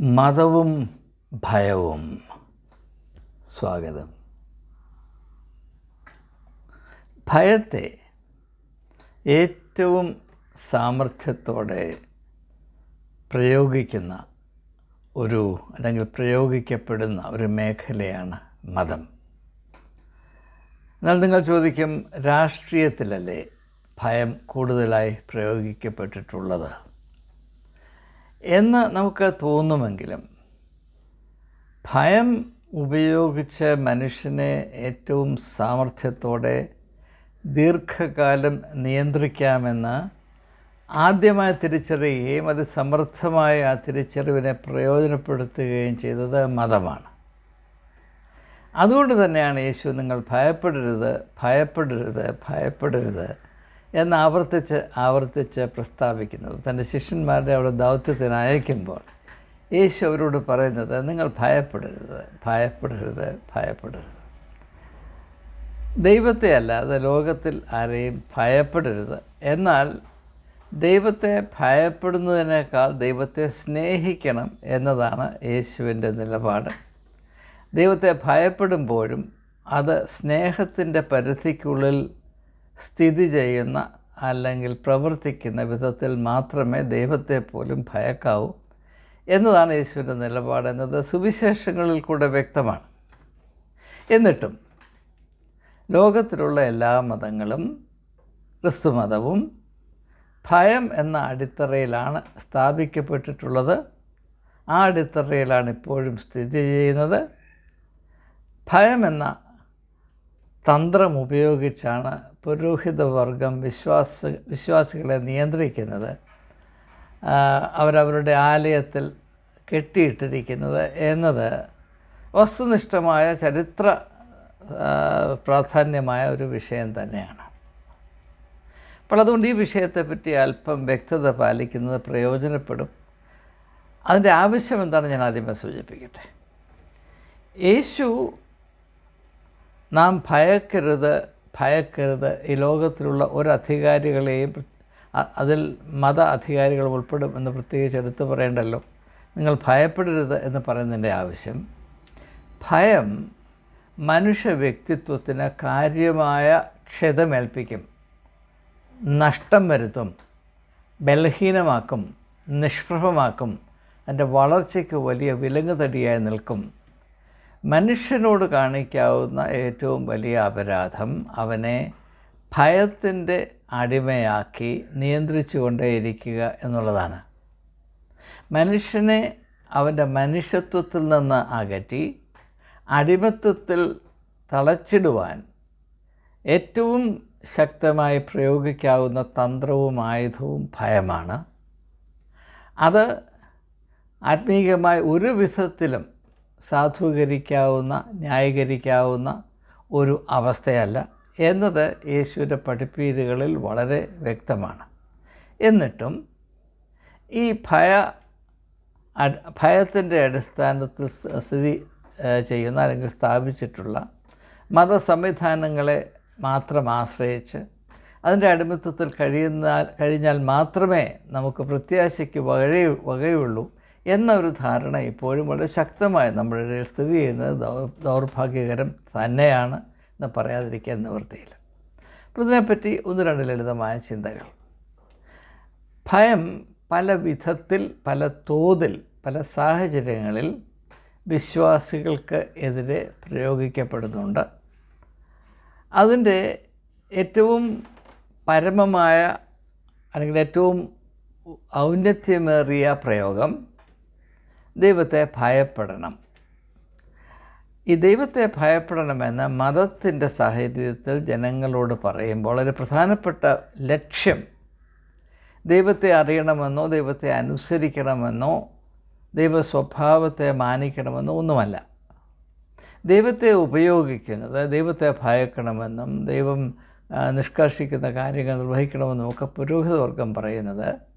മതവും ഭയവും. സ്വാഗതം. ഭയത്തെ ഏറ്റവും സാമർഥ്യത്തോടെ പ്രയോഗിക്കുന്ന ഒരു അല്ലെങ്കിൽ പ്രയോഗിക്കപ്പെടുന്ന ഒരു മേഖലയാണ് മതം. എന്നാൽ നിങ്ങൾ ചോദിക്കും രാഷ്ട്രീയത്തിലല്ലേ ഭയം കൂടുതലായി പ്രയോഗിക്കപ്പെട്ടിട്ടുള്ളത്? എന്ന് നമുക്ക് തോന്നുമെങ്കിലും ഭയം ഉപയോഗിച്ച് മനുഷ്യനെ ഏറ്റവും സാമർഥ്യത്തോടെ ദീർഘകാലം നിയന്ത്രിക്കാമെന്ന് ആദ്യമായി തിരിച്ചറിയുകയും അത് സമർത്ഥമായ ആ തിരിച്ചറിവിനെ പ്രയോജനപ്പെടുത്തുകയും ചെയ്തത് മതമാണ്. അതുകൊണ്ട് തന്നെയാണ് യേശു നിങ്ങൾ ഭയപ്പെടരുത് ഭയപ്പെടരുത് ഭയപ്പെടരുത് എന്ന് ആവർത്തിച്ച് ആവർത്തിച്ച് പ്രസ്താവിക്കുന്നത്. തന്റെ ശിഷ്യന്മാരുടെ അവിടെ ദൗത്യത്തിന് അയക്കുമ്പോൾ യേശു അവരോട് പറയുന്നത് നിങ്ങൾ ഭയപ്പെടരുത് ഭയപ്പെടരുത് ഭയപ്പെടരുത്. ദൈവത്തെ അല്ലാതെ ലോകത്തിൽ ആരെയും ഭയപ്പെടരുത്. എന്നാൽ ദൈവത്തെ ഭയപ്പെടുന്നതിനേക്കാൾ ദൈവത്തെ സ്നേഹിക്കണം എന്നതാണ് യേശുവിന്റെ നിലപാട്. ദൈവത്തെ ഭയപ്പെടുമ്പോഴും അത് സ്നേഹത്തിന്റെ പരിധിക്കുള്ളിൽ സ്ഥിതി ചെയ്യുന്ന അല്ലെങ്കിൽ പ്രവർത്തിക്കുന്ന വിധത്തിൽ മാത്രമേ ദൈവത്തെ പോലും ഭയക്കാവൂ എന്നതാണ് യേശുവിന്റെ നിലപാടെന്നത് സുവിശേഷങ്ങളിൽ കൂടെ വ്യക്തമാണ്. എന്നിട്ടും ലോകത്തിലുള്ള എല്ലാ മതങ്ങളും ക്രിസ്തു മതവും ഭയം എന്ന അടിത്തറയിലാണ് സ്ഥാപിക്കപ്പെട്ടിട്ടുള്ളത്. ആ അടിത്തറയിലാണ് ഇപ്പോഴും സ്ഥിതി ചെയ്യുന്നത്. ഭയം എന്ന തന്ത്രം ഉപയോഗിച്ചാണ് പുരോഹിതവർഗം വിശ്വാസ വിശ്വാസികളെ നിയന്ത്രിക്കുന്നത് അവരവരുടെ ആലയത്തിൽ കെട്ടിയിട്ടിരിക്കുന്നത് എന്നത് വസ്തുനിഷ്ഠമായ ചരിത്ര പ്രാധാന്യമായ ഒരു വിഷയം തന്നെയാണ്. അപ്പോൾ അതുകൊണ്ട് ഈ വിഷയത്തെപ്പറ്റി അല്പം വ്യക്തത പാലിക്കുന്നത് പ്രയോജനപ്പെടും. അതിന്റെ ആവശ്യം എന്താണ് ഞാൻ ആദ്യമേ സൂചിപ്പിക്കട്ടെ. യേശു നാം ഭയക്കരുത് ഭയക്കരുത്. ഈ ലോകത്തിലുള്ള ഒരു അതിൽ മത അധികാരികൾ ഉൾപ്പെടും എന്ന് പ്രത്യേകിച്ച് എടുത്തു പറയേണ്ടല്ലോ. നിങ്ങൾ ഭയപ്പെടരുത് എന്ന് പറയുന്നതിന്റെ ആവശ്യം. ഭയം മനുഷ്യ വ്യക്തിത്വത്തിന് കാര്യമായ ക്ഷതമേൽപ്പിക്കും നഷ്ടം വരുത്തും ബലഹീനമാക്കും നിഷ്പ്രഭമാക്കും അതിന്റെ വളർച്ചയ്ക്ക് വലിയ വിലങ്ങുതടിയായി നിൽക്കും. മനുഷ്യനോട് കാണിക്കാവുന്ന ഏറ്റവും വലിയ അപരാധം അവനെ ഭയത്തിന്റെ അടിമയാക്കി നിയന്ത്രിച്ചു കൊണ്ടേയിരിക്കുക എന്നുള്ളതാണ്. മനുഷ്യനെ അവന്റെ മനുഷ്യത്വത്തിൽ നിന്ന് അകറ്റി അടിമത്വത്തിൽ തളച്ചിടുവാൻ ഏറ്റവും ശക്തമായി പ്രയോഗിക്കാവുന്ന തന്ത്രവും ആയുധവും ഭയമാണ്. അത് ആത്മീയമായി ഒരു വിധത്തിലും സാധൂകരിക്കാവുന്ന ന്യായീകരിക്കാവുന്ന ഒരു അവസ്ഥയല്ല. എന്നത് യേശുവിന്റെ പഠിപ്പീരുകളിൽ വളരെ വ്യക്തമാണ്. എന്നിട്ടും ഈ ഭയ ഭയത്തിന്റെ അടിസ്ഥാനത്തിൽ സ്ഥിതി ചെയ്യുന്ന അല്ലെങ്കിൽ സ്ഥാപിച്ചിട്ടുള്ള മത സംവിധാനങ്ങളെ മാത്രം ആശ്രയിച്ച് അതിന്റെ അടിമത്വത്തിൽ കഴിയുന്ന കഴിഞ്ഞാൽ മാത്രമേ നമുക്ക് പ്രത്യാശയ്ക്ക് വകഴ വകയുള്ളൂ. എന്ന ഒരു ധാരണ ഇപ്പോഴും വളരെ ശക്തമായി നമ്മുടെ സ്ഥിതി ചെയ്യുന്നത് ദൗർഭാഗ്യകരം തന്നെയാണ് എന്ന് പറയാതിരിക്കാൻ നിവൃത്തിയില്ല അപ്പോൾ ഇതിനെപ്പറ്റി ഒന്ന് രണ്ട് ലളിതമായ ചിന്തകൾ. ഭയം പല വിധത്തിൽ പല തോതിൽ പല സാഹചര്യങ്ങളിൽ വിശ്വാസികൾക്ക് എതിരെ പ്രയോഗിക്കപ്പെടുന്നുണ്ട്. അതിന്റെ ഏറ്റവും പരമമായ അല്ലെങ്കിൽ ഏറ്റവും ഔന്നത്യമേറിയ പ്രയോഗം ദൈവത്തെ ഭയപ്പെടണം. ഈ ദൈവത്തെ ഭയപ്പെടണമെന്ന് മതത്തിന്റെ സാഹചര്യത്തിൽ ജനങ്ങളോട് പറയുമ്പോൾ ഒരു പ്രധാനപ്പെട്ട ലക്ഷ്യം ദൈവത്തെ അറിയണമെന്നോ ദൈവത്തെ അനുസരിക്കണമെന്നോ ദൈവ സ്വഭാവത്തെ മാനിക്കണമെന്നോ ഒന്നുമല്ല. ദൈവത്തെ ഉപയോഗിക്കുന്നത് ദൈവത്തെ ഭയക്കണമെന്നും ദൈവം നിഷ്കർഷിക്കുന്ന കാര്യങ്ങൾ നിർവഹിക്കണമെന്നും ഒക്കെ പുരോഹിതവർഗം പറയുന്നത്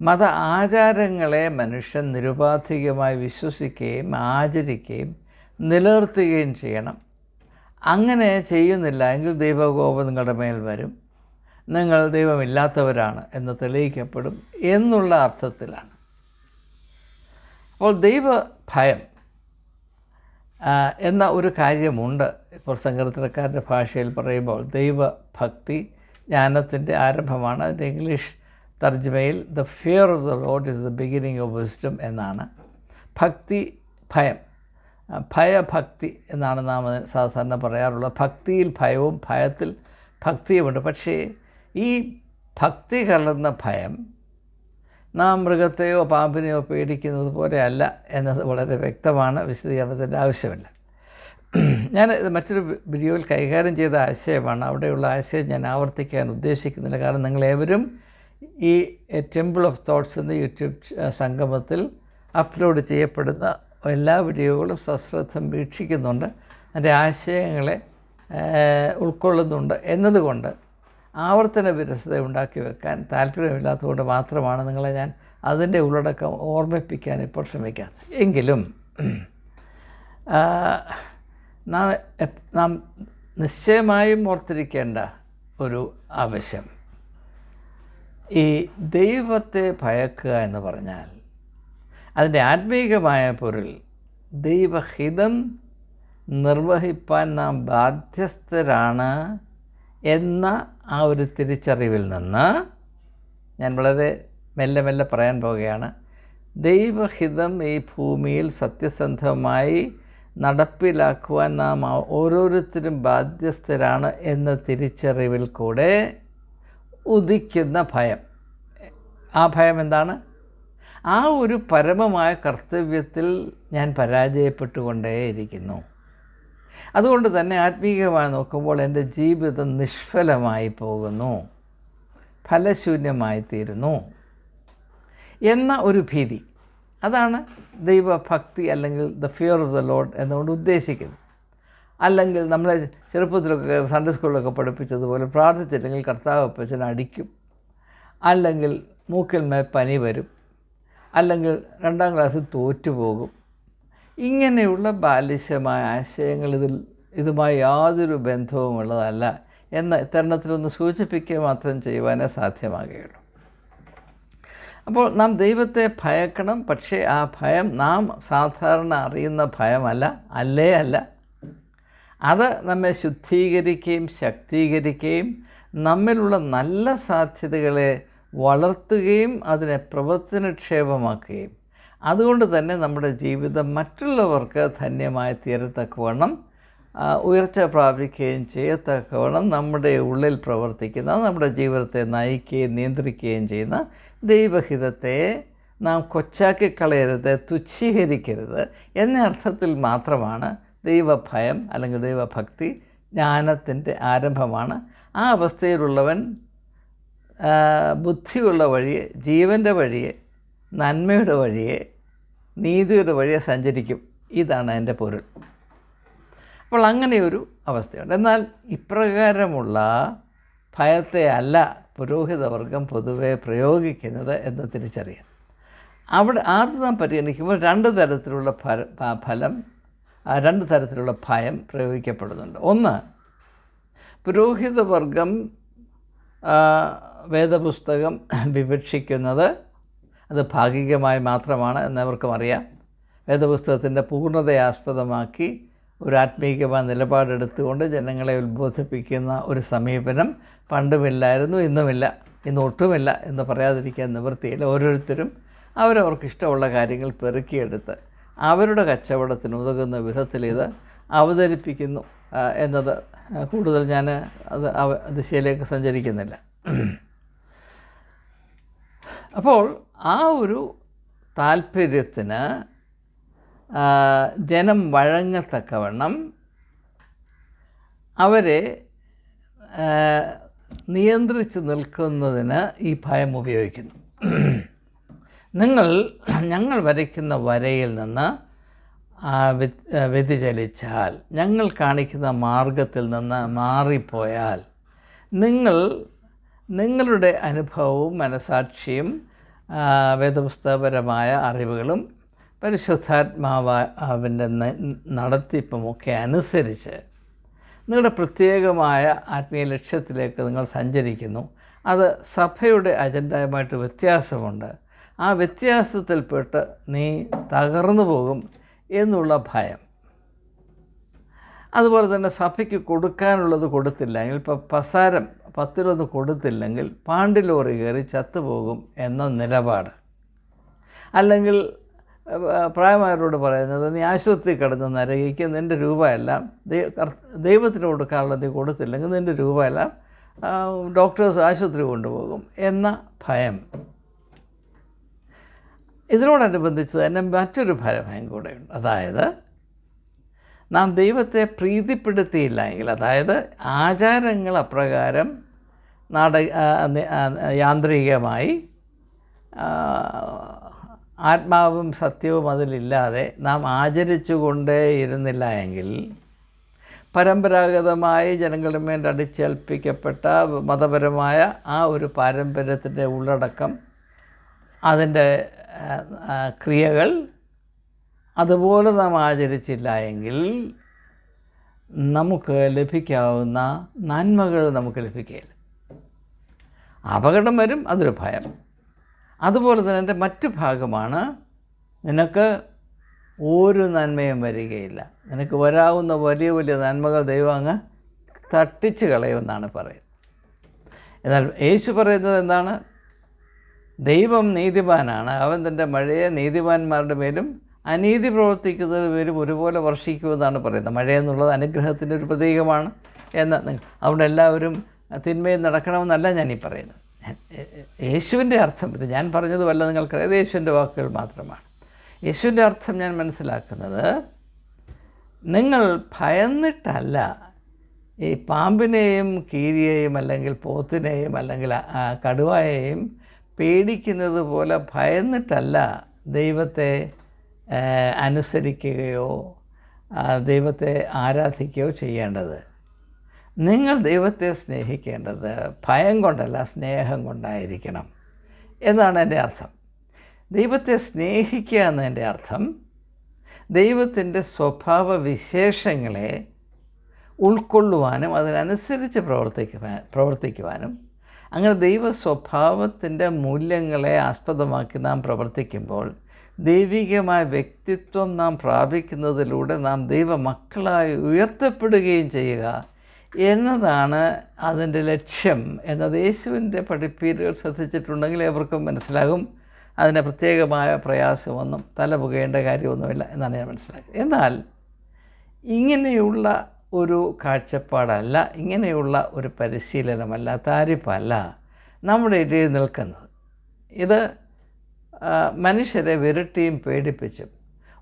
മത ആചാരങ്ങളെ മനുഷ്യൻ നിരുപാധികമായി വിശ്വസിക്കുകയും ആചരിക്കുകയും നിലനിർത്തുകയും ചെയ്യണം. അങ്ങനെ ചെയ്യുന്നില്ല. എങ്കിൽ ദൈവകോപം നിങ്ങളുടെ മേൽ വരും. നിങ്ങൾ ദൈവമില്ലാത്തവരാണ് എന്ന് തെളിയിക്കപ്പെടും എന്നുള്ള അർത്ഥത്തിലാണ്. അപ്പോൾ ദൈവ ഭയം എന്ന ഒരു കാര്യമുണ്ട്. ഇപ്പോൾ സങ്കീർത്തനക്കാരുടെ ഭാഷയിൽ പറയുമ്പോൾ ദൈവഭക്തി ജ്ഞാനത്തിന്റെ ആരംഭമാണ്. അതിന്റെ English തർജമയിൽ the fear of the Lord is the beginning of wisdom എന്നാണ്. ഭക്തി ഭയം. ഭയഭക്തി എന്നാണ് നാം സാധാരണ പറയാറുള്ളത്. ഭക്തിയിൽ ഭയവും ഭയത്തിൽ ഭക്തിയുമുണ്ട് പക്ഷേ ഈ ഭക്തി കലർന്ന ഭയം നാം മൃഗത്തെയോ പാമ്പിനെയോ പേടിക്കുന്നത് പോലെയല്ല എന്നത് വളരെ വ്യക്തമാണ് വിശദീകരണത്തിന്റെ ആവശ്യമില്ല. ഞാൻ ഇത് മറ്റൊരു വീഡിയോയിൽ കൈകാര്യം ചെയ്ത ആശയമാണ്. അവിടെയുള്ള ആശയം ഞാൻ ആവർത്തിക്കാൻ ഉദ്ദേശിക്കുന്നില്ല. കാരണം നിങ്ങളേവരും ഈ ടെമ്പിൾ ഓഫ് തോട്ട്സ് എന്ന യൂട്യൂബ് സംഗമത്തിൽ അപ്ലോഡ് ചെയ്യപ്പെടുന്ന എല്ലാ വീഡിയോകളും സശ്രദ്ധം വീക്ഷിക്കുന്നുണ്ട്. അതിന്റെ ആശയങ്ങളെ ഉൾക്കൊള്ളുന്നുണ്ട്. എന്നതുകൊണ്ട് ആവർത്തന വിരസത ഉണ്ടാക്കി വെക്കാൻ താല്പര്യമില്ലാത്തതുകൊണ്ട് മാത്രമാണ് നിങ്ങളെ ഞാൻ അതിന്റെ ഉള്ളടക്കം ഓർമ്മിപ്പിക്കാൻ ഇപ്പോൾ ശ്രമിക്കാത്തത്. എങ്കിലും നാം നാം നിശ്ചയമായും ഓർത്തിരിക്കേണ്ട ഒരു ആവശ്യം ഈ ദൈവത്തെ ഭയക്കുക എന്ന് പറഞ്ഞാൽ അതിന്റെ ആത്മീകമായ പൊരുൾ ദൈവഹിതം നിർവഹിപ്പാൻ നാം ബാധ്യസ്ഥരാണ് എന്ന ആ ഒരു തിരിച്ചറിവിൽ നിന്ന് ഞാൻ വളരെ മെല്ലെ മെല്ലെ പറയാൻ പോവുകയാണ്. ദൈവഹിതം ഈ ഭൂമിയിൽ സത്യസന്ധമായി നടപ്പിലാക്കുവാൻ നാം ഓരോരുത്തരും ബാധ്യസ്ഥരാണ് എന്ന തിരിച്ചറിവിൽ കൂടെ ഉദിക്കുന്ന ഭയം. ആ ഭയം എന്താണ്? ആ ഒരു പരമമായ കർത്തവ്യത്തിൽ ഞാൻ പരാജയപ്പെട്ടുകൊണ്ടേയിരിക്കുന്നു. അതുകൊണ്ട് തന്നെ ആത്മീയമായി നോക്കുമ്പോൾ എന്റെ ജീവിതം നിഷ്ഫലമായി പോകുന്നു. ഫലശൂന്യമായി തീരുന്നു. എന്ന ഒരു ഭീതി. അതാണ് ദൈവഭക്തി അല്ലെങ്കിൽ the fear of the Lord എന്നുകൊണ്ട് ഉദ്ദേശിക്കുന്നത്. അല്ലെങ്കിൽ നമ്മളെ ചെറുപ്പത്തിലൊക്കെ സൺഡേ സ്കൂളിലൊക്കെ പഠിപ്പിച്ചതുപോലെ പ്രാർത്ഥിച്ചില്ലെങ്കിൽ കർത്താവ് അപ്പച്ചൻ അടിക്കും. അല്ലെങ്കിൽ മൂക്കിൽമേ പനി വരും. അല്ലെങ്കിൽ രണ്ടാം ക്ലാസ്സിൽ തോറ്റുപോകും ഇങ്ങനെയുള്ള ബാലിശമായ ആശയങ്ങൾ ഇതിൽ ഇതുമായി യാതൊരു ബന്ധവും ഉള്ളതല്ല എന്ന ഇത്തരണത്തിലൊന്ന് സൂചിപ്പിക്കുക മാത്രം ചെയ്യുവാനേ സാധ്യമാകുകയുള്ളൂ. അപ്പോൾ നാം ദൈവത്തെ ഭയക്കണം. പക്ഷേ ആ ഭയം നാം സാധാരണ അറിയുന്ന ഭയമല്ല അല്ലേ അല്ല? അത് നമ്മെ ശുദ്ധീകരിക്കുകയും ശക്തീകരിക്കുകയും നമ്മിലുള്ള നല്ല സാധ്യതകളെ വളർത്തുകയും അതിനെ പ്രവർത്തനക്ഷേപമാക്കുകയും. അതുകൊണ്ട് തന്നെ നമ്മുടെ ജീവിതം മറ്റുള്ളവർക്ക് ധന്യമായി തീരത്തക്കവണ്ണം ഉയർച്ച പ്രാപിക്കുകയും ചെയ്യത്തക്കവണ്ണം നമ്മുടെ ഉള്ളിൽ പ്രവർത്തിക്കുന്ന നമ്മുടെ ജീവിതത്തെ നയിക്കുകയും നിയന്ത്രിക്കുകയും ചെയ്യുന്ന ദൈവഹിതത്തെ നാം കൊച്ചാക്കി കളയരുത് തുച്ഛീകരിക്കരുത് എന്ന അർത്ഥത്തിൽ മാത്രമാണ് ദൈവഭയം അല്ലെങ്കിൽ ദൈവഭക്തി ജ്ഞാനത്തിന്റെ ആരംഭമാണ്. ആ അവസ്ഥയിലുള്ളവൻ ബുദ്ധിയുള്ള വഴിയെ ജീവന്റെ വഴിയെ നന്മയുടെ വഴിയെ നീതിയുടെ വഴിയെ സഞ്ചരിക്കും. ഇതാണ് എന്റെ പൊരുൾ. അപ്പോൾ അങ്ങനെയൊരു അവസ്ഥയുണ്ട്. എന്നാൽ ഇപ്രകാരമുള്ള ഭയത്തെ അല്ല പുരോഹിതവർഗം പൊതുവെ പ്രയോഗിക്കുന്നത് എന്ന് തിരിച്ചറിയാം. അവിടെ ആദ്യം നാം പരിഗണിക്കുമ്പോൾ രണ്ട് തരത്തിലുള്ള ഫലം രണ്ട് തരത്തിലുള്ള ഭയം പ്രയോഗിക്കപ്പെടുന്നുണ്ട്. ഒന്ന് പുരോഹിതവർഗം വേദപുസ്തകം വിവക്ഷിക്കുന്നത് അത് ഭാഗികമായി മാത്രമാണ് എന്നവർക്കും അറിയാം. വേദപുസ്തകത്തിന്റെ പൂർണതയെ ആസ്പദമാക്കി ഒരു ആത്മീയമായ നിലപാടെടുത്തുകൊണ്ട് ജനങ്ങളെ ഉത്ബോധിപ്പിക്കുന്ന ഒരു സമീപനം പണ്ടുമില്ലായിരുന്നു ഇന്നുമില്ല ഇന്ന് ഒട്ടുമില്ല എന്ന് പറയാതിരിക്കാൻ നിവൃത്തിയില്ല. ഓരോരുത്തരും അവരവർക്ക് ഇഷ്ടമുള്ള കാര്യങ്ങൾ പെറുക്കിയെടുത്ത് അവരുടെ കച്ചവടത്തിന് ഉതകുന്ന വിധത്തിൽ ഇത് അവതരിപ്പിക്കുന്നു എന്നത് കൂടുതൽ ഞാൻ അത് ദിശയിലേക്ക് സഞ്ചരിക്കുന്നില്ല. അപ്പോൾ ആ ഒരു താല്പര്യത്തിന് ജനം വഴങ്ങത്തക്കവണ്ണം അവരെ നിയന്ത്രിച്ച് നിൽക്കുന്നതിന് ഈ ഭയം ഉപയോഗിക്കുന്നു. നിങ്ങൾ ഞങ്ങൾ വരയ്ക്കുന്ന വരയിൽ നിന്ന് വ്യതിചലിച്ചാൽ ഞങ്ങൾ കാണിക്കുന്ന മാർഗത്തിൽ നിന്ന് മാറിപ്പോയാൽ നിങ്ങൾ നിങ്ങളുടെ അനുഭവവും മനസാക്ഷിയും വേദപുസ്തകപരമായ അറിവുകളും പരിശുദ്ധാത്മാവിന്റെ നടത്തിപ്പുമൊക്കെ അനുസരിച്ച് നിങ്ങളുടെ പ്രത്യേകമായ ആത്മീയ ലക്ഷ്യത്തിലേക്ക് നിങ്ങൾ സഞ്ചരിക്കുന്നു. അത് സഭയുടെ അജണ്ടയുമായിട്ട് വ്യത്യാസമുണ്ട്. ആ വ്യത്യാസത്തിൽപ്പെട്ട് നീ തകർന്നു പോകും എന്നുള്ള ഭയം. അതുപോലെ തന്നെ സഭയ്ക്ക് കൊടുക്കാനുള്ളത് കൊടുത്തില്ലെങ്കിൽ ഇപ്പോൾ പസാരം പത്തിലൊന്ന് കൊടുത്തില്ലെങ്കിൽ പാണ്ടിലോറി കയറി ചത്തുപോകും എന്ന നിലപാട്. അല്ലെങ്കിൽ പ്രായമായവരോട് പറയുന്നത് നീ ആശുപത്രി കിടന്ന് നരകിക്ക് നിന്റെ രൂപ എല്ലാം ദൈ- കർ- ദൈവത്തിന് കൊടുക്കാനുള്ള നീ കൊടുത്തില്ലെങ്കിൽ നിന്റെ രൂപ എല്ലാം ആ, ഡോക്ടേഴ്സ് ആശുപത്രി കൊണ്ടുപോകും എന്ന ഭയം. ഇതിനോടനുബന്ധിച്ച് തന്നെ മറ്റൊരു ഭയം കൂടെയുണ്ട്. അതായത് നാം ദൈവത്തെ പ്രീതിപ്പെടുത്തിയില്ല എങ്കിൽ അതായത് ആചാരങ്ങൾ അപ്രകാരം നാട യാന്ത്രികമായി ആത്മാവും സത്യവും അതിലില്ലാതെ നാം ആചരിച്ചു കൊണ്ടേ ഇരുന്നില്ല എങ്കിൽ പരമ്പരാഗതമായി ജനങ്ങളുടെ മേൽ അടിച്ചേൽപ്പിക്കപ്പെട്ട മതപരമായ ആ ഒരു പാരമ്പര്യത്തിന്റെ ഉള്ളടക്കം അതിന്റെ ക്രിയകൾ അതുപോലെ നാം ആചരിച്ചില്ല എങ്കിൽ നമുക്ക് ലഭിക്കാവുന്ന നന്മകൾ നമുക്ക് ലഭിക്കുകയില്ല. അപകടം വരും അതൊരു ഭയം. അതുപോലെ തന്നെ എന്റെ മറ്റു ഭാഗമാണ് നിനക്ക് ഒരു നന്മയും വരികയില്ല. നിനക്ക് വരാവുന്ന വലിയ വലിയ നന്മകൾ ദൈവം അങ്ങ് തട്ടിച്ച് കളയുമെന്നാണ് പറയുന്നത്. എന്നാൽ യേശു പറയുന്നത് എന്താണ്? ദൈവം നീതിമാനാണ്. അവൻ തന്റെ മഴയെ നീതിമാന്മാരുടെ മേലും അനീതി പ്രവർത്തിക്കുന്നത് പേരും ഒരുപോലെ വർഷിക്കുമെന്നാണ് പറയുന്നത്. മഴ എന്നുള്ളത് അനുഗ്രഹത്തിന്റെ ഒരു പ്രതീകമാണ് എന്ന് അവിടെ എല്ലാവരും തിന്മയിൽ നടക്കണമെന്നല്ല ഞാനീ പറയുന്നത്. യേശുവിന്റെ അർത്ഥം ഇത് ഞാൻ പറഞ്ഞതുമല്ല നിങ്ങൾക്കറിയാം. യേശുവിന്റെ വാക്കുകൾ മാത്രമാണ്. യേശുവിന്റെ അർത്ഥം ഞാൻ മനസ്സിലാക്കുന്നത് നിങ്ങൾ ഭയന്നിട്ടല്ല ഈ പാമ്പിനെയും കീരിയെയും അല്ലെങ്കിൽ പോത്തിനെയും അല്ലെങ്കിൽ കടുവയെയും പേടിക്കുന്നത് പോലെ ഭയന്നിട്ടല്ല ദൈവത്തെ അനുസരിക്കുകയോ ദൈവത്തെ ആരാധിക്കുകയോ ചെയ്യേണ്ടത്. നിങ്ങൾ ദൈവത്തെ സ്നേഹിക്കേണ്ടത് ഭയം കൊണ്ടല്ല സ്നേഹം കൊണ്ടായിരിക്കണം എന്നാണ് എന്റെ അർത്ഥം. ദൈവത്തെ സ്നേഹിക്കുക എന്നതിന്റെ അർത്ഥം ദൈവത്തിന്റെ സ്വഭാവ വിശേഷങ്ങളെ ഉൾക്കൊള്ളുവാനും അതിനനുസരിച്ച് പ്രവർത്തിക്കുവാൻ പ്രവർത്തിക്കുവാനും അങ്ങനെ ദൈവ സ്വഭാവത്തിന്റെ മൂല്യങ്ങളെ ആസ്പദമാക്കി നാം പ്രവർത്തിക്കുമ്പോൾ ദൈവികമായ വ്യക്തിത്വം നാം പ്രാപിക്കുന്നതിലൂടെ നാം ദൈവ മക്കളായി ഉയർത്തപ്പെടുകയും ചെയ്യുക എന്നതാണ് അതിന്റെ ലക്ഷ്യം എന്നത് യേശുവിന്റെ പഠിപ്പീരുകൾ ശ്രദ്ധിച്ചിട്ടുണ്ടെങ്കിൽ എവർക്കും മനസ്സിലാകും. അതിന് പ്രത്യേകമായ പ്രയാസമൊന്നും തലപുകയേണ്ട കാര്യമൊന്നുമില്ല എന്നാണ് ഞാൻ മനസ്സിലാക്കിയത്. എന്നാൽ ഇങ്ങനെയുള്ള ഒരു കാഴ്ചപ്പാടല്ല ഇങ്ങനെയുള്ള ഒരു പരിശീലനമല്ല താരിപ്പല്ല നമ്മുടെ ഇടയിൽ നിൽക്കുന്നത്. ഇത് മനുഷ്യരെ വിരട്ടിയും പേടിപ്പിച്ചും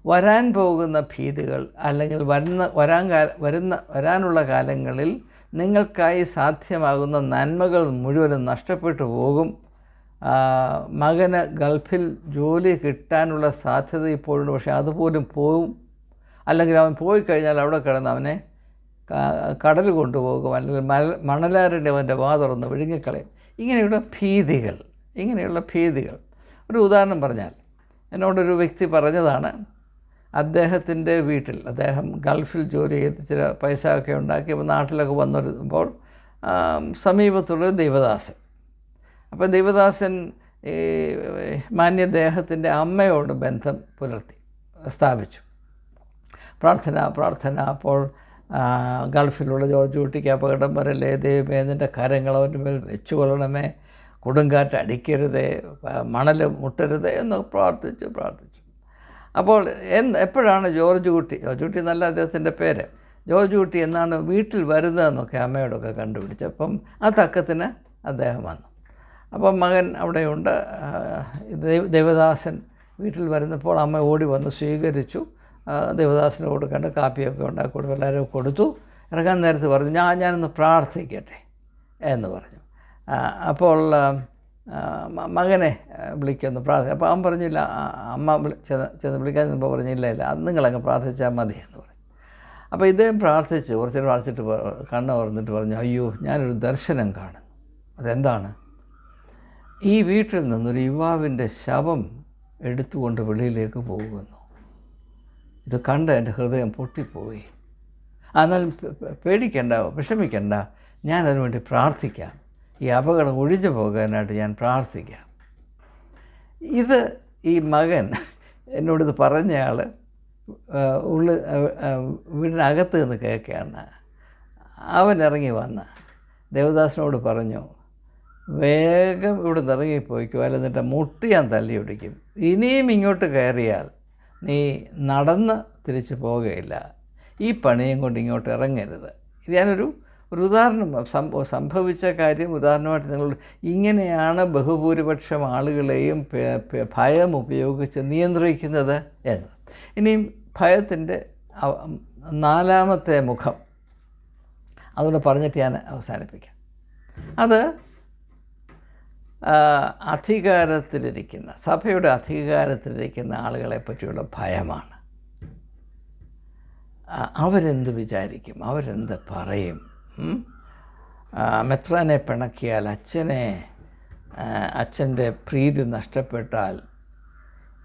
വരാൻ പോകുന്ന ഭീതികൾ അല്ലെങ്കിൽ വരുന്ന വരാൻ കാല വരുന്ന വരാനുള്ള കാലങ്ങളിൽ നിങ്ങൾക്കായി സാധ്യമാകുന്ന നന്മകൾ മുഴുവനും നഷ്ടപ്പെട്ടു പോകും. മകന് ഗൾഫിൽ ജോലി കിട്ടാനുള്ള സാധ്യത ഇപ്പോഴുണ്ട് പക്ഷേ അതുപോലും പോവും. അല്ലെങ്കിൽ അവൻ പോയി കഴിഞ്ഞാൽ അവിടെ കിടന്ന് അവനെ കടൽ കൊണ്ടുപോകും അല്ലെങ്കിൽ മല മണലാരന്റെ അവന്റെ വാ തുറന്ന് വിഴുങ്ങിക്കളയും. ഇങ്ങനെയുള്ള ഭീതികൾ ഇങ്ങനെയുള്ള ഭീതികൾ. ഒരു ഉദാഹരണം പറഞ്ഞാൽ എന്നോടൊരു വ്യക്തി പറഞ്ഞതാണ് അദ്ദേഹത്തിന്റെ വീട്ടിൽ അദ്ദേഹം ഗൾഫിൽ ജോലി ചെയ്ത് ചില പൈസ ഒക്കെ ഉണ്ടാക്കി നാട്ടിലൊക്കെ വന്നിരുമ്പോൾ സമീപത്തുള്ളൊരു ദൈവദാസൻ. അപ്പോൾ ദൈവദാസൻ ഈ മാന്യദേഹത്തിന്റെ അമ്മയോട് ബന്ധം പുലർത്തി സ്ഥാപിച്ചു. പ്രാർത്ഥന പ്രാർത്ഥന അപ്പോൾ ഗൾഫിലുള്ള ജോർജ് കുട്ടിക്ക് അപകടം വരല്ലേ ദൈവമേ കരങ്ങൾ അവന്റെ മേൽ വെച്ചു കൊള്ളണമേ കൊടുങ്കാറ്റ് അടിക്കരുതേ മണൽ മുട്ടരുതേ എന്ന് പ്രാർത്ഥിച്ചു പ്രാർത്ഥിച്ചു. അപ്പോൾ എന്ന് എപ്പോഴാണ് ജോർജ് കുട്ടി ജോർജ് കുട്ടി നല്ല അദ്ദേഹത്തിന്റെ പേര് ജോർജ് കുട്ടി എന്നാണ് വീട്ടിൽ വരുന്നതെന്നൊക്കെ അമ്മയോടൊക്കെ കണ്ടുപിടിച്ചു അപ്പം ആ തക്കത്തിന് അദ്ദേഹം വന്നു. അപ്പം മകൻ അവിടെയുണ്ട്. ദൈവദാസൻ വീട്ടിൽ വരുന്നപ്പോൾ അമ്മ ഓടി വന്ന് സ്വീകരിച്ചു. ദേവദാസന് കൊടുക്കേണ്ട കാപ്പിയൊക്കെ ഉണ്ടാക്കി കൊടുത്തു എല്ലാവരും കൊടുത്തു. ഇറങ്ങാൻ നേരത്ത് പറഞ്ഞു ഞാൻ ഞാനൊന്ന് പ്രാർത്ഥിക്കട്ടെ എന്ന് പറഞ്ഞു. അപ്പോൾ മകനെ വിളിക്കൊന്ന് പ്രാർത്ഥിക്കും അപ്പോൾ അവൻ പറഞ്ഞില്ല അമ്മ വിളി ചെന്ന് ചെന്ന് വിളിക്കാൻ ചെന്നപ്പോൾ പറഞ്ഞില്ല ഇല്ല അത് നിങ്ങളങ്ങ് പ്രാർത്ഥിച്ചാൽ മതി എന്ന് പറഞ്ഞു. അപ്പോൾ ഇദ്ദേഹം പ്രാർത്ഥിച്ച് കുറച്ച് പ്രാർത്ഥിച്ചിട്ട് കണ്ണ് തുറന്നിട്ട് പറഞ്ഞു അയ്യോ ഞാനൊരു ദർശനം കാണുന്നു. അതെന്താണ്? ഈ വീട്ടിൽ നിന്നൊരു യുവാവിന്റെ ശവം എടുത്തുകൊണ്ട് വെളിയിലേക്ക് പോകുന്നു. ഇത് കണ്ട് എന്റെ ഹൃദയം പൊട്ടിപ്പോയി. എന്നാലും പേടിക്കണ്ട വിഷമിക്കണ്ട. ഞാൻ അതിനുവേണ്ടി പ്രാർത്ഥിക്കാം. ഈ അപകടം ഒഴിഞ്ഞു പോകാനായിട്ട് ഞാൻ പ്രാർത്ഥിക്കാം. ഇത് ഈ മകൻ എന്നോടിത് പറഞ്ഞയാൾ ഉള്ളിൽ വീടിനകത്ത് നിന്ന് കേൾക്കുകയാണ്. അവൻ ഇറങ്ങി വന്ന് ദേവദാസിനോട് പറഞ്ഞു വേഗം ഇവിടെ നിന്ന് ഇറങ്ങിപ്പോയിക്കും അല്ലെന്നിട്ട് മുട്ടി ഞാൻ തല്ലി ഒടിക്കും ഇനിയും ഇങ്ങോട്ട് കയറിയാൽ നീ നടന്ന് തിരിച്ചു പോവുകയില്ല. ഈ പണിയും കൊണ്ട് ഇങ്ങോട്ട് ഇറങ്ങരുത്. ഇത് ഞാനൊരു ഒരു ഉദാഹരണം സംഭവം സംഭവിച്ച കാര്യം ഉദാഹരണമായിട്ട് നിങ്ങൾ ഇങ്ങനെയാണ് ബഹുഭൂരിപക്ഷം ആളുകളെയും ഭയം ഉപയോഗിച്ച് നിയന്ത്രിക്കുന്നത് എന്ന്. ഇനിയും ഭയത്തിന്റെ നാലാമത്തെ മുഖം. അതുകൊണ്ട് പറഞ്ഞിട്ട് ഞാൻ അവസാനിപ്പിക്കാം. അത് അധികാരത്തിലിരിക്കുന്ന സഭയുടെ അധികാരത്തിലിരിക്കുന്ന ആളുകളെ പറ്റിയുള്ള ഭയമാണ് അവരെന്ത് വിചാരിക്കും? അവരെന്ത് പറയും? മെത്രാനെ പിണക്കിയാൽ അച്ഛനെ അച്ഛന്റെ പ്രീതി നഷ്ടപ്പെട്ടാൽ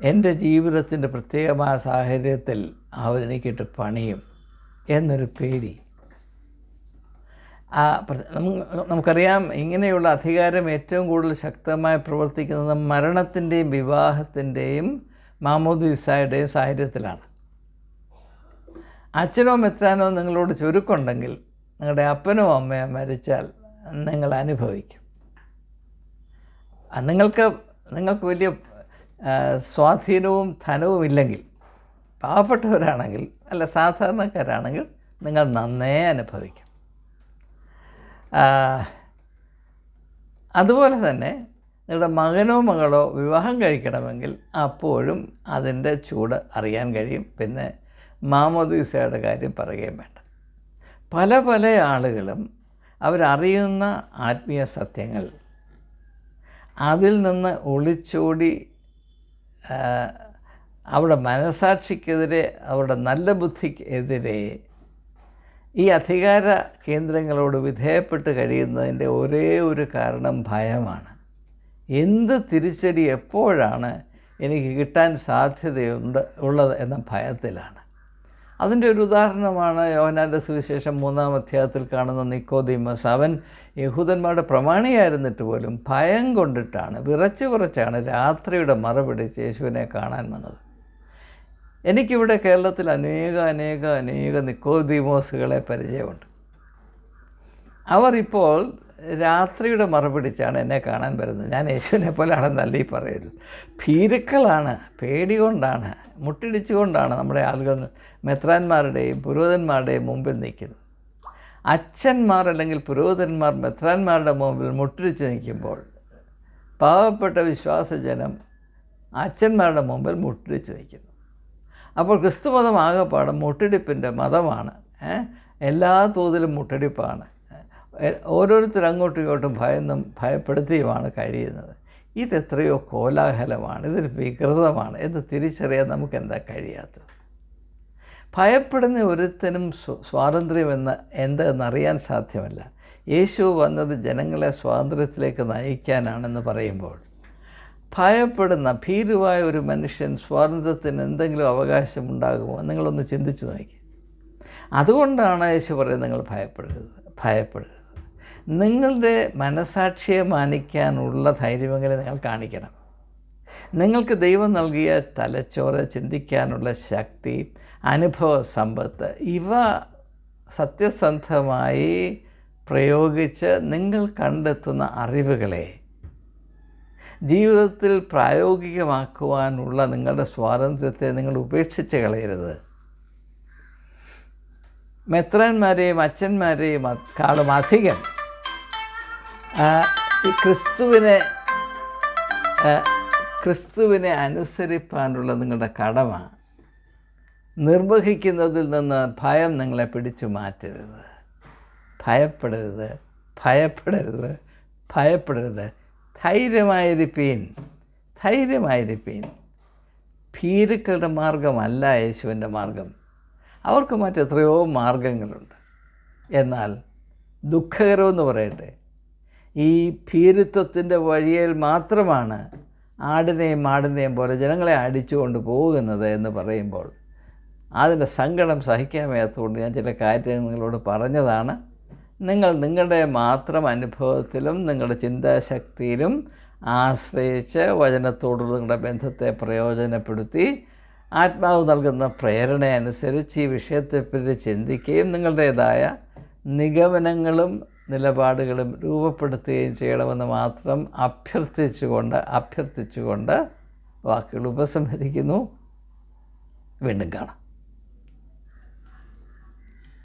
എന്റെ ജീവിതത്തിന്റെ പ്രത്യേകമായ സാഹചര്യത്തിൽ അവരെനിക്കിട്ട് പണിയും എന്നൊരു പേടി. ആ നമുക്കറിയാം ഇങ്ങനെയുള്ള അധികാരം ഏറ്റവും കൂടുതൽ ശക്തമായി പ്രവർത്തിക്കുന്നത് മരണത്തിന്റെയും വിവാഹത്തിന്റെയും മാമോദിസായുടെയും സാഹചര്യത്തിലാണ്. അച്ഛനോ മെത്രാനോ നിങ്ങളോട് ചുരുക്കുണ്ടെങ്കിൽ നിങ്ങളുടെ അപ്പനോ അമ്മയോ മരിച്ചാൽ നിങ്ങൾ അനുഭവിക്കും. നിങ്ങൾക്ക് നിങ്ങൾക്ക് വലിയ സ്വാധീനവും ധനവും ഇല്ലെങ്കിൽ പാവപ്പെട്ടവരാണെങ്കിൽ അല്ല സാധാരണക്കാരാണെങ്കിൽ നിങ്ങൾ നന്നേ അനുഭവിക്കും. അതുപോലെ തന്നെ നിങ്ങളുടെ മകനോ മകളോ വിവാഹം കഴിക്കണമെങ്കിൽ അപ്പോഴും അതിന്റെ ചൂട് അറിയാൻ കഴിയും. പിന്നെ മാമോദീസയുടെ കാര്യം പറയുകയും വേണ്ട. പല പല ആളുകളും അവരറിയുന്ന ആത്മീയ സത്യങ്ങൾ അതിൽ നിന്ന് ഒളിച്ചോടി അവരുടെ മനസാക്ഷിക്കെതിരെ അവരുടെ നല്ല ബുദ്ധിക്ക് എതിരെ ഈ അധികാര കേന്ദ്രങ്ങളോട് വിധേയപ്പെട്ട് കഴിയുന്നതിന്റെ ഒരേ ഒരു കാരണം ഭയമാണ്. എന്ത് തിരിച്ചടി എപ്പോഴാണ് എനിക്ക് കിട്ടാൻ സാധ്യതയുണ്ട് ഉള്ളത് എന്ന ഭയത്തിലാണ്. അതിന്റെ ഒരു ഉദാഹരണമാണ് യോഹനാന്റെ സുവിശേഷം മൂന്നാം അധ്യായത്തിൽ കാണുന്ന നിക്കോദീമസ്. അവൻ യഹൂദന്മാരുടെ പ്രമാണിയായിരുന്നിട്ട് പോലും ഭയം കൊണ്ടിട്ടാണ് വിറച്ച് കുറച്ചാണ് രാത്രിയുടെ മറപിടിച്ച് യേശുവിനെ കാണാൻ വന്നത്. എനിക്കിവിടെ കേരളത്തിൽ അനേക അനേക അനേക നിക്കോദീമോസുകളെ പരിചയമുണ്ട്. അവർ ഇപ്പോൾ രാത്രിയുടെ മറുപിടിച്ചാണ് എന്നെ കാണാൻ വരുന്നത്. ഞാൻ യേശുവിനെ പോലെയാണെന്നല്ല ഈ പറയുന്നത്. ഭീരുക്കളാണ് പേടി കൊണ്ടാണ് മുട്ടിടിച്ചുകൊണ്ടാണ് നമ്മുടെ ആളുകൾ മെത്രാന്മാരുടെയും പുരോഹിതന്മാരുടെയും മുമ്പിൽ നിൽക്കുന്നത്. അച്ഛന്മാർ അല്ലെങ്കിൽ പുരോഹിതന്മാർ മെത്രാന്മാരുടെ മുമ്പിൽ മുട്ടിടിച്ച് നിൽക്കുമ്പോൾ പാവപ്പെട്ട വിശ്വാസജനം അച്ഛന്മാരുടെ മുമ്പിൽ മുട്ടിടിച്ച് നിൽക്കുന്നു. അപ്പോൾ ക്രിസ്തുമതം ആകെപ്പാടെ മുട്ടിടിപ്പിന്റെ മതമാണ്. എല്ലാ തോതിലും മുട്ടടിപ്പാണ്. ഓരോരുത്തർ അങ്ങോട്ടും ഇങ്ങോട്ടും ഭയന്നും ഭയപ്പെടുത്തിയുമാണ് കഴിയുന്നത്. ഇതെത്രയോ കോലാഹലമാണ് ഇതൊരു വികൃതമാണ്. എന്ന് തിരിച്ചറിയാൻ നമുക്ക് എന്താ കഴിയാത്തത്? ഭയപ്പെടുന്ന ഒരുത്തനും സ്വ- സ്വാതന്ത്ര്യമെന്ന് എന്തെന്നറിയാൻ സാധ്യമല്ല. യേശു വന്നത് ജനങ്ങളെ സ്വാതന്ത്ര്യത്തിലേക്ക് നയിക്കാനാണെന്ന് പറയുമ്പോൾ ഭയപ്പെടുന്ന ഭീരുവായ ഒരു മനുഷ്യൻ സ്വാതന്ത്ര്യത്തിന് എന്തെങ്കിലും അവകാശമുണ്ടാകുമോ? നിങ്ങളൊന്ന് ചിന്തിച്ചു നോക്കി. അതുകൊണ്ടാണ് യേശു പറയുന്നത് നിങ്ങൾ ഭയപ്പെടരുത് ഭയപ്പെടരുത്. നിങ്ങളുടെ മനസാക്ഷിയെ മാനിക്കാനുള്ള ധൈര്യമെങ്കിലും നിങ്ങൾ കാണിക്കണം. നിങ്ങൾക്ക് ദൈവം നൽകിയ തലച്ചോറ് ചിന്തിക്കാനുള്ള ശക്തി അനുഭവ സമ്പത്ത് ഇവ സത്യസന്ധമായി പ്രയോഗിച്ച് നിങ്ങൾ കണ്ടെത്തുന്ന അറിവുകളെ ജീവിതത്തിൽ പ്രായോഗികമാക്കുവാനുള്ള നിങ്ങളുടെ സ്വാതന്ത്ര്യത്തെ നിങ്ങൾ ഉപേക്ഷിച്ച് കളയരുത്. മെത്രന്മാരെയും അച്ഛന്മാരെയും കാളും അധികം. ഈ ക്രിസ്തുവിനെ ക്രിസ്തുവിനെ അനുസരിപ്പാനുള്ള നിങ്ങളുടെ കടമ. നിർവഹിക്കുന്നതിൽ നിന്ന് ഭയം നിങ്ങളെ പിടിച്ചു മാറ്റരുത്. ഭയപ്പെടരുത്. ഭയപ്പെടരുത്. ഭയപ്പെടരുത്. ധൈര്യമായിരിപ്പീൻ ധൈര്യമായിരിപ്പീൻ. ഭീരുക്കളുടെ മാർഗമല്ല യേശുവിന്റെ മാർഗം അവർക്ക് മറ്റെത്രയോ മാർഗങ്ങളുണ്ട് എന്നാൽ ദുഃഖകരമെന്ന് പറയട്ടെ ഈ ഭീരുത്വത്തിന്റെ വഴിയിൽ മാത്രമാണ് ആടിനെയും മാടിനെയും പോലെ ജനങ്ങളെ അടിച്ചുകൊണ്ട് പോകുന്നത് എന്ന് പറയുമ്പോൾ അതിന്റെ സങ്കടം സഹിക്കാൻ വയ്യാത്തതുകൊണ്ട് ഞാൻ ചില കാര്യങ്ങൾ നിങ്ങളോട് പറഞ്ഞതാണ്. നിങ്ങൾ നിങ്ങളുടെ മാത്രം അനുഭവത്തിലും നിങ്ങളുടെ ചിന്താശക്തിയിലും ആശ്രയിച്ച് വചനത്തോടുള്ള നിങ്ങളുടെ ബന്ധത്തെ പ്രയോജനപ്പെടുത്തി ആത്മാവ് നൽകുന്ന പ്രേരണ അനുസരിച്ച് ഈ വിഷയത്തെപ്പറ്റി ചിന്തിക്കുകയും നിങ്ങളുടേതായ നിഗമനങ്ങളും നിലപാടുകളും രൂപപ്പെടുത്തുകയും ചെയ്യണമെന്ന് മാത്രം അഭ്യർത്ഥിച്ചുകൊണ്ട് അഭ്യർത്ഥിച്ചുകൊണ്ട് വാക്കുകൾ ഉപസംഹരിക്കുന്നു. വീണ്ടും കാണാം.